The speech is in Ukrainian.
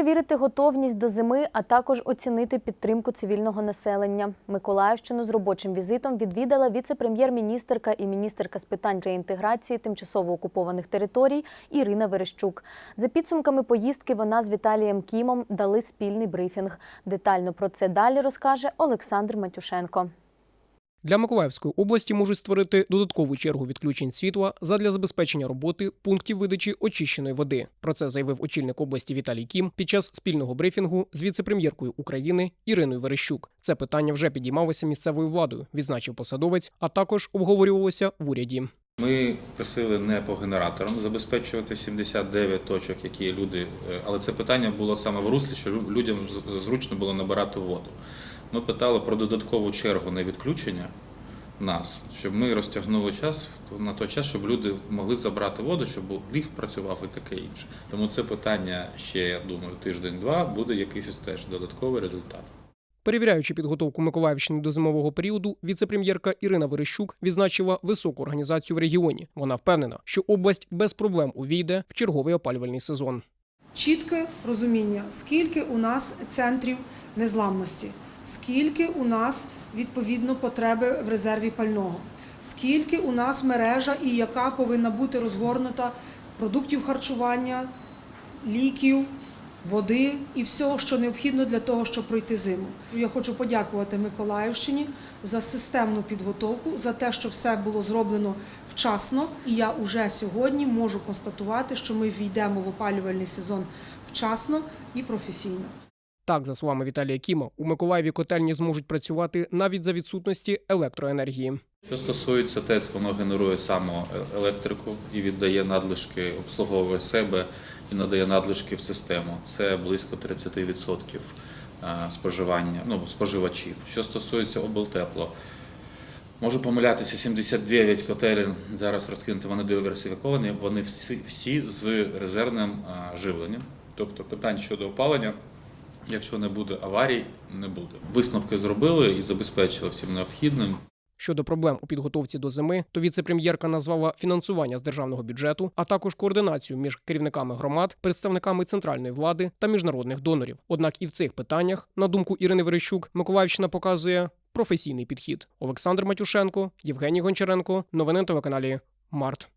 перевірити готовність до зими, а також оцінити підтримку цивільного населення. Миколаївщину з робочим візитом відвідала віце-прем'єр-міністерка і міністерка з питань реінтеграції тимчасово окупованих територій Ірина Верещук. За підсумками поїздки вона з Віталієм Кімом дали спільний брифінг. Детально про це далі розкаже Олександр Матюшенко. Для Миколаївської області можуть створити додаткову чергу відключень світла задля забезпечення роботи пунктів видачі очищеної води. Про це заявив очільник області Віталій Кім під час спільного брифінгу з віце-прем'єркою України Іриною Верещук. Це питання вже підіймалося місцевою владою, відзначив посадовець, а також обговорювалося в уряді. Ми просили не по генераторам забезпечувати 79 точок, які люди, е, але це питання було саме в руслі, що лю- людям зручно було набирати воду. Ми питали про додаткову чергу на відключення нас, щоб ми розтягнули час на той час, щоб люди могли забрати воду, щоб ліфт працював і таке інше. Тому це питання ще, я думаю, тиждень-два буде якийсь теж додатковий результат. Перевіряючи підготовку Миколаївщини до зимового періоду, віце-прем'єрка Ірина Верещук відзначила високу організацію в регіоні. Вона впевнена, що область без проблем увійде в черговий опалювальний сезон. чітке розуміння, скільки у нас центрів незламності, скільки у нас відповідно потреби в резерві пального, скільки у нас мережа і яка повинна бути розгорнута продуктів харчування, ліків, води і всього, що необхідно для того, щоб пройти зиму. Я хочу подякувати Миколаївщині за системну підготовку, за те, що все було зроблено вчасно. І я уже сьогодні можу констатувати, що ми війдемо в опалювальний сезон вчасно і професійно. Так, за словами Віталія Кіма, у Миколаєві котельні зможуть працювати навіть за відсутності електроенергії. Що стосується ТЕЦ, воно генерує само електрику і віддає надлишки, обслуговує себе і надає надлишки в систему. Це близько 30% споживання, ну, споживачів. Що стосується облтепло, можу помилятися, 79 котелень зараз розкинуті, вони диверсифіковані, вони всі, всі з резервним живленням. Тобто питань щодо опалення, якщо не буде аварій, не буде. Висновки зробили і забезпечили всім необхідним. Щодо проблем у підготовці до зими, то віце-прем'єрка назвала фінансування з державного бюджету, а також координацію між керівниками громад, представниками центральної влади та міжнародних донорів. Однак і в цих питаннях, на думку Ірини Верещук, Миколаївщина показує професійний підхід. Олександр Матюшенко, Євгеній Гончаренко. Новини на телеканалі Март.